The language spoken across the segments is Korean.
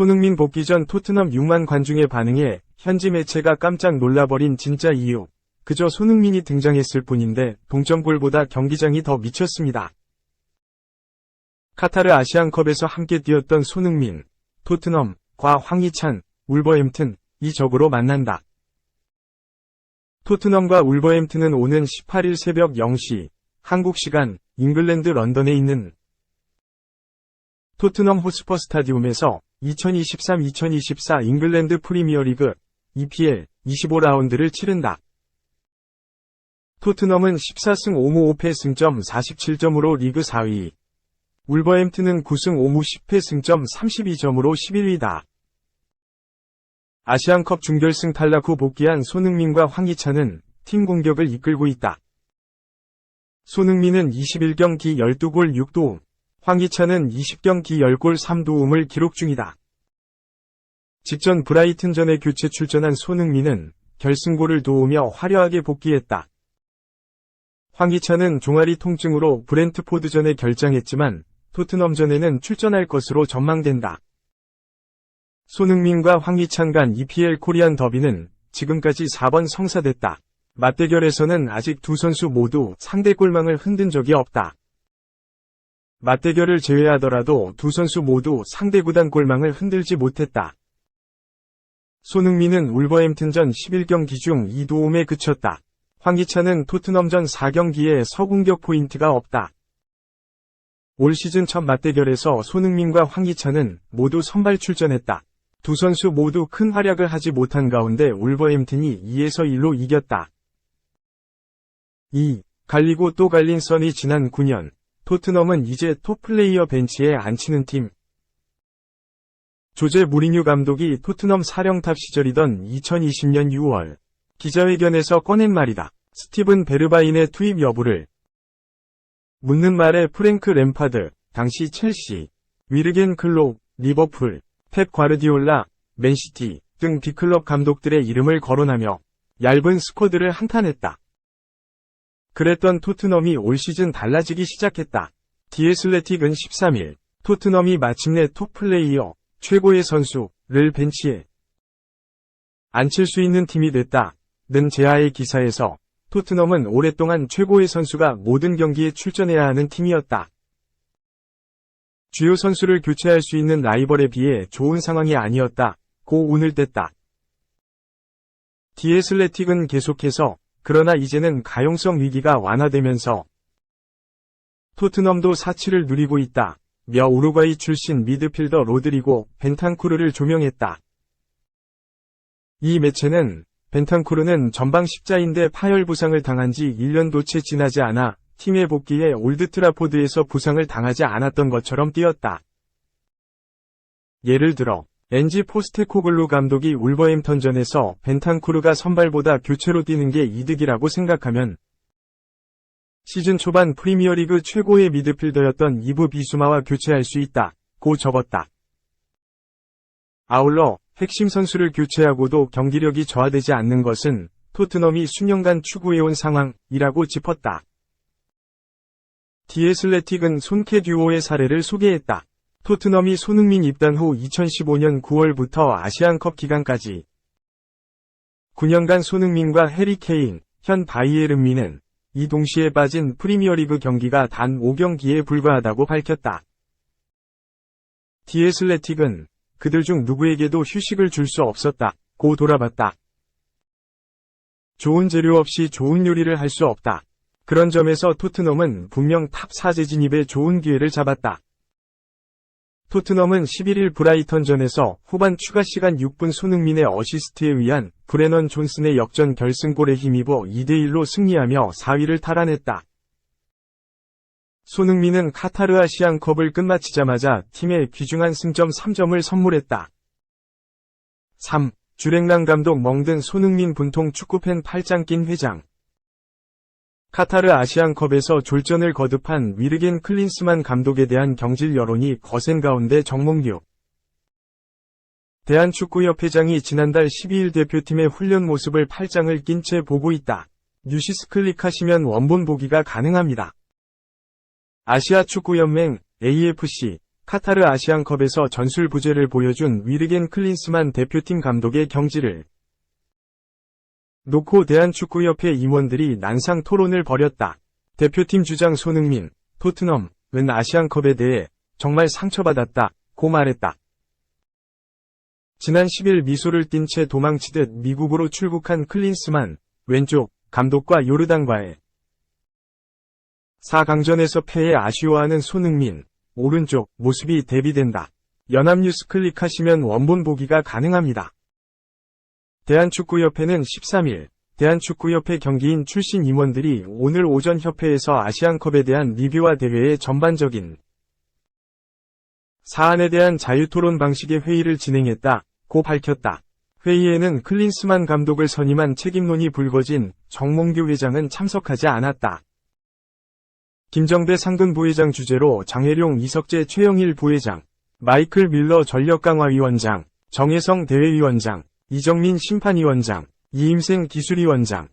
손흥민 복귀 전 토트넘 6만 관중의 반응에 현지 매체가 깜짝 놀라버린 진짜 이유. 그저 손흥민이 등장했을 뿐인데 동점골보다 경기장이 더 미쳤습니다. 카타르 아시안컵에서 함께 뛰었던 손흥민, 토트넘과 황희찬, 울버햄튼, 이 적으로 만난다. 토트넘과 울버햄튼은 오는 18일 새벽 0시, 한국 시간, 잉글랜드 런던에 있는 토트넘 호스퍼 스타디움에서 2023-2024 잉글랜드 프리미어리그 EPL 25라운드를 치른다. 토트넘은 14승 5무 5패 승점 47점으로 리그 4위. 울버햄튼은 9승 5무 10패 승점 32점으로 11위다. 아시안컵 준결승 탈락 후 복귀한 손흥민과 황희찬은 팀 공격을 이끌고 있다. 손흥민은 21경기 12골 6도움, 황희찬은 20경기 10골 3도움을 기록 중이다. 직전 브라이튼전에 교체 출전한 손흥민은 결승골을 도우며 화려하게 복귀했다. 황희찬은 종아리 통증으로 브렌트포드전에 결장했지만 토트넘전에는 출전할 것으로 전망된다. 손흥민과 황희찬 간 EPL 코리안 더비는 지금까지 4번 성사됐다. 맞대결에서는 아직 두 선수 모두 상대 골망을 흔든 적이 없다. 맞대결을 제외하더라도 두 선수 모두 상대 구단 골망을 흔들지 못했다. 손흥민은 울버햄튼전 11경기 중 2도움에 그쳤다. 황희찬은 토트넘전 4경기에 서공격 포인트가 없다. 올 시즌 첫 맞대결에서 손흥민과 황희찬은 모두 선발 출전했다. 두 선수 모두 큰 활약을 하지 못한 가운데 울버햄튼이 2에서 1로 이겼다. 2. 갈리고 또 갈린 썬이 지난 9년, 토트넘은 이제 톱플레이어 벤치에 앉히는 팀. 조제 무리뉴 감독이 토트넘 사령탑 시절이던 2020년 6월, 기자회견에서 꺼낸 말이다. 스티븐 베르바인의 투입 여부를 묻는 말에 프랭크 램파드, 당시 첼시, 위르겐 클롭, 리버풀, 펩 과르디올라, 맨시티 등 빅클럽 감독들의 이름을 거론하며 얇은 스쿼드를 한탄했다. 그랬던 토트넘이 올 시즌 달라지기 시작했다. 디에슬레틱은 13일, 토트넘이 마침내 톱플레이어, 최고의 선수를 벤치에 앉힐 수 있는 팀이 됐다. 는 제아의 기사에서 토트넘은 오랫동안 최고의 선수가 모든 경기에 출전해야 하는 팀이었다. 주요 선수를 교체할 수 있는 라이벌에 비해 좋은 상황이 아니었다. 고 운을 뗐다. 디에슬레틱은 계속해서 그러나 이제는 가용성 위기가 완화되면서 토트넘도 사치를 누리고 있다. 며 우루과이 출신 미드필더 로드리고 벤탄쿠르를 조명했다. 이 매체는 벤탄쿠르는 전방 십자인대 파열 부상을 당한 지 1년도 채 지나지 않아 팀의 복귀에 올드트라포드에서 부상을 당하지 않았던 것처럼 뛰었다. 예를 들어 엔지 포스테코글루 감독이 울버햄턴전에서 벤탄쿠르가 선발보다 교체로 뛰는 게 이득이라고 생각하면 시즌 초반 프리미어리그 최고의 미드필더였던 이브 비수마와 교체할 수 있다. 고 적었다. 아울러 핵심 선수를 교체하고도 경기력이 저하되지 않는 것은 토트넘이 수년간 추구해온 상황이라고 짚었다. 디에슬레틱은 손케 듀오의 사례를 소개했다. 토트넘이 손흥민 입단 후 2015년 9월부터 아시안컵 기간까지 9년간 손흥민과 해리 케인, 현 바이에른미는 이 동시에 빠진 프리미어리그 경기가 단 5경기에 불과하다고 밝혔다. 디에슬레틱은 그들 중 누구에게도 휴식을 줄 수 없었다. 고 돌아봤다. 좋은 재료 없이 좋은 요리를 할 수 없다. 그런 점에서 토트넘은 분명 탑 4제 진입에 좋은 기회를 잡았다. 토트넘은 11일 브라이턴전에서 후반 추가 시간 6분 손흥민의 어시스트에 의한 브레넌 존슨의 역전 결승골에 힘입어 2대1로 승리하며 4위를 탈환했다. 손흥민은 카타르 아시안컵을 끝마치자마자 팀에 귀중한 승점 3점을 선물했다. 3. 주랭랑 감독 멍든 손흥민 분통 축구팬 팔짱 낀 회장 카타르 아시안컵에서 졸전을 거듭한 위르겐 클린스만 감독에 대한 경질 여론이 거센 가운데 정몽규 대한축구협회장이 지난달 12일 대표팀의 훈련 모습을 팔짱을 낀 채 보고 있다. 뉴시스 클릭하시면 원본 보기가 가능합니다. 아시아 축구연맹 AFC 카타르 아시안컵에서 전술 부재를 보여준 위르겐 클린스만 대표팀 감독의 경지를 놓고 대한축구협회 임원들이 난상 토론을 벌였다. 대표팀 주장 손흥민, 토트넘 은 아시안컵에 대해 정말 상처받았다. 고 말했다. 지난 10일 미소를 띤 채 도망치듯 미국으로 출국한 클린스만, 왼쪽, 감독과 요르단과의 4강전에서 패해 아쉬워하는 손흥민, 오른쪽, 모습이 대비된다. 연합뉴스 클릭하시면 원본 보기가 가능합니다. 대한축구협회는 13일, 대한축구협회 경기인 출신 임원들이 오늘 오전 협회에서 아시안컵에 대한 리뷰와 대회의 전반적인 사안에 대한 자유토론 방식의 회의를 진행했다. 고 밝혔다. 회의에는 클린스만 감독을 선임한 책임론이 불거진 정몽규 회장은 참석하지 않았다. 김정배 상근 부회장 주재로 장혜룡 이석재 최영일 부회장, 마이클 밀러 전력강화위원장, 정혜성 대회위원장, 이정민 심판위원장, 이임생 기술위원장,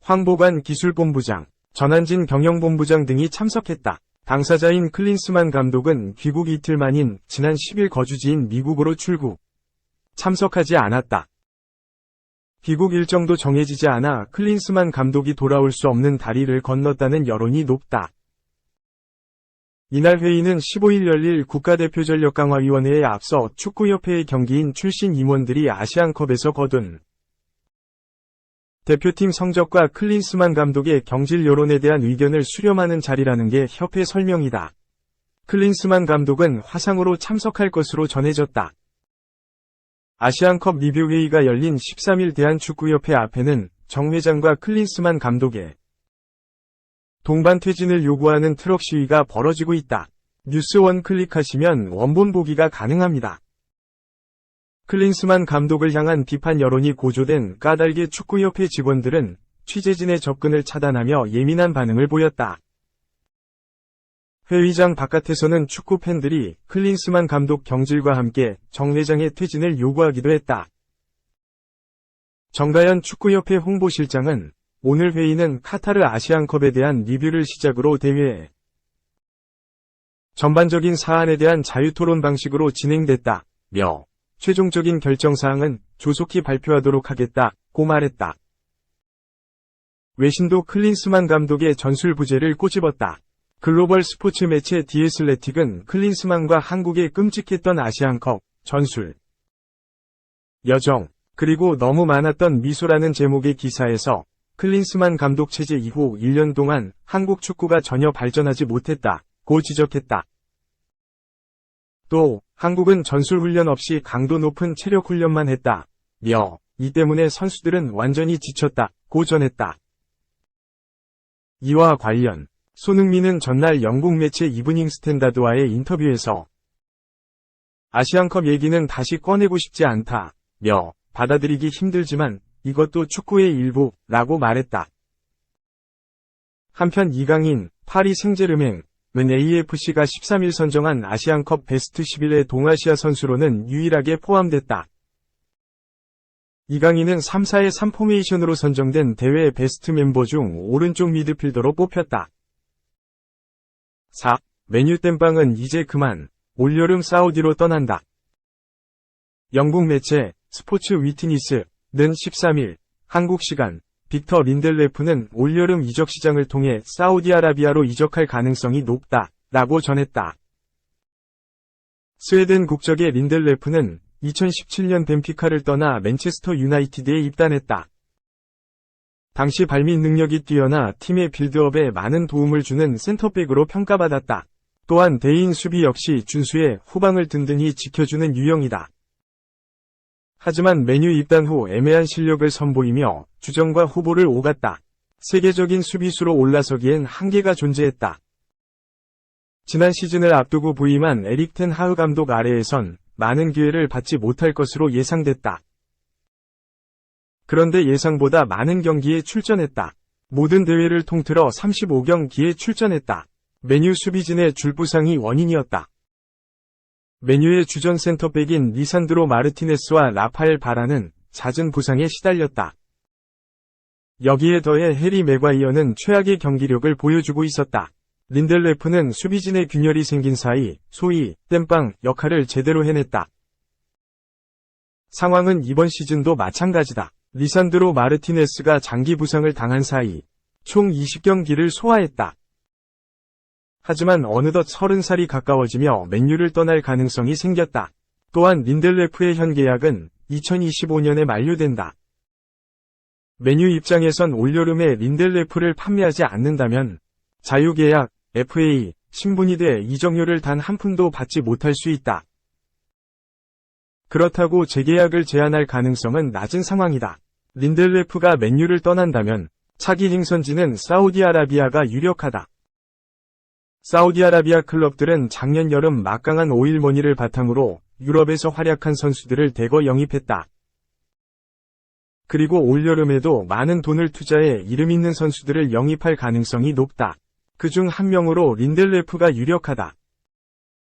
황보관 기술본부장, 전한진 경영본부장 등이 참석했다. 당사자인 클린스만 감독은 귀국 이틀 만인 지난 10일 거주지인 미국으로 출국. 참석하지 않았다. 귀국 일정도 정해지지 않아 클린스만 감독이 돌아올 수 없는 다리를 건넜다는 여론이 높다. 이날 회의는 15일 열릴 국가대표전력강화위원회에 앞서 축구협회의 경기인 출신 임원들이 아시안컵에서 거둔 대표팀 성적과 클린스만 감독의 경질 여론에 대한 의견을 수렴하는 자리라는 게 협회 설명이다. 클린스만 감독은 화상으로 참석할 것으로 전해졌다. 아시안컵 리뷰 회의가 열린 13일 대한축구협회 앞에는 정 회장과 클린스만 감독의 동반 퇴진을 요구하는 트럭 시위가 벌어지고 있다. 뉴스 원 클릭하시면 원본 보기가 가능합니다. 클린스만 감독을 향한 비판 여론이 고조된 까닭의 축구협회 직원들은 취재진의 접근을 차단하며 예민한 반응을 보였다. 회의장 바깥에서는 축구 팬들이 클린스만 감독 경질과 함께 정 회장의 퇴진을 요구하기도 했다. 정가연 축구협회 홍보실장은 오늘 회의는 카타르 아시안컵에 대한 리뷰를 시작으로 대회에 전반적인 사안에 대한 자유토론 방식으로 진행됐다. 며 최종적인 결정사항은 조속히 발표하도록 하겠다. 고 말했다. 외신도 클린스만 감독의 전술 부재를 꼬집었다. 글로벌 스포츠 매체 디에슬레틱은 클린스만과 한국의 끔찍했던 아시안컵, 전술, 여정, 그리고 너무 많았던 미소라는 제목의 기사에서 클린스만 감독 체제 이후 1년 동안 한국 축구가 전혀 발전하지 못했다. 고 지적했다. 또 한국은 전술 훈련 없이 강도 높은 체력 훈련만 했다. 며, 이 때문에 선수들은 완전히 지쳤다. 고 전했다. 이와 관련 손흥민은 전날 영국 매체 이브닝 스탠다드와의 인터뷰에서 아시안컵 얘기는 다시 꺼내고 싶지 않다. 며 받아들이기 힘들지만 이것도 축구의 일부 라고 말했다. 한편 이강인 파리 생제르맹 은 AFC가 13일 선정한 아시안컵 베스트 11의 동아시아 선수로는 유일하게 포함됐다. 이강인은 3사의 3포메이션으로 선정된 대회 베스트 멤버 중 오른쪽 미드필더로 뽑혔다. 4. 메뉴 땜빵은 이제 그만 올여름 사우디로 떠난다. 영국 매체 스포츠 위트니스 는 13일 한국 시간 빅터 린델레프는 올여름 이적 시장을 통해 사우디아라비아로 이적할 가능성이 높다. 라고 전했다. 스웨덴 국적의 린델레프는 2017년 벤피카를 떠나 맨체스터 유나이티드에 입단했다. 당시 발밑 능력이 뛰어나 팀의 빌드업에 많은 도움을 주는 센터백으로 평가받았다. 또한 대인 수비 역시 준수의 후방을 든든히 지켜주는 유형이다. 하지만 메뉴 입단 후 애매한 실력을 선보이며 주전과 후보를 오갔다. 세계적인 수비수로 올라서기엔 한계가 존재했다. 지난 시즌을 앞두고 부임한 에릭 텐 하흐 감독 아래에선 많은 기회를 받지 못할 것으로 예상됐다. 그런데 예상보다 많은 경기에 출전했다. 모든 대회를 통틀어 35경기에 출전했다. 메뉴 수비진의 줄부상이 원인이었다. 메뉴의 주전 센터백인 리산드로 마르티네스와 라파엘 바라는 잦은 부상에 시달렸다. 여기에 더해 해리 맥과이어는 최악의 경기력을 보여주고 있었다. 린델레프는 수비진의 균열이 생긴 사이 소위 땜빵 역할을 제대로 해냈다. 상황은 이번 시즌도 마찬가지다. 리산드로 마르티네스가 장기 부상을 당한 사이 총 20경기를 소화했다. 하지만 어느덧 30살이 가까워지며 맨유를 떠날 가능성이 생겼다. 또한 린델레프의 현 계약은 2025년에 만료된다. 메뉴 입장에선 올여름에 린델레프를 판매하지 않는다면 자유계약, FA, 신분이 돼 이적료를 단 한 푼도 받지 못할 수 있다. 그렇다고 재계약을 제한할 가능성은 낮은 상황이다. 린델레프가 맨유를 떠난다면 차기 행선지는 사우디아라비아가 유력하다. 사우디아라비아 클럽들은 작년 여름 막강한 오일머니를 바탕으로 유럽에서 활약한 선수들을 대거 영입했다. 그리고 올여름에도 많은 돈을 투자해 이름 있는 선수들을 영입할 가능성이 높다. 그 중 한 명으로 린델레프가 유력하다.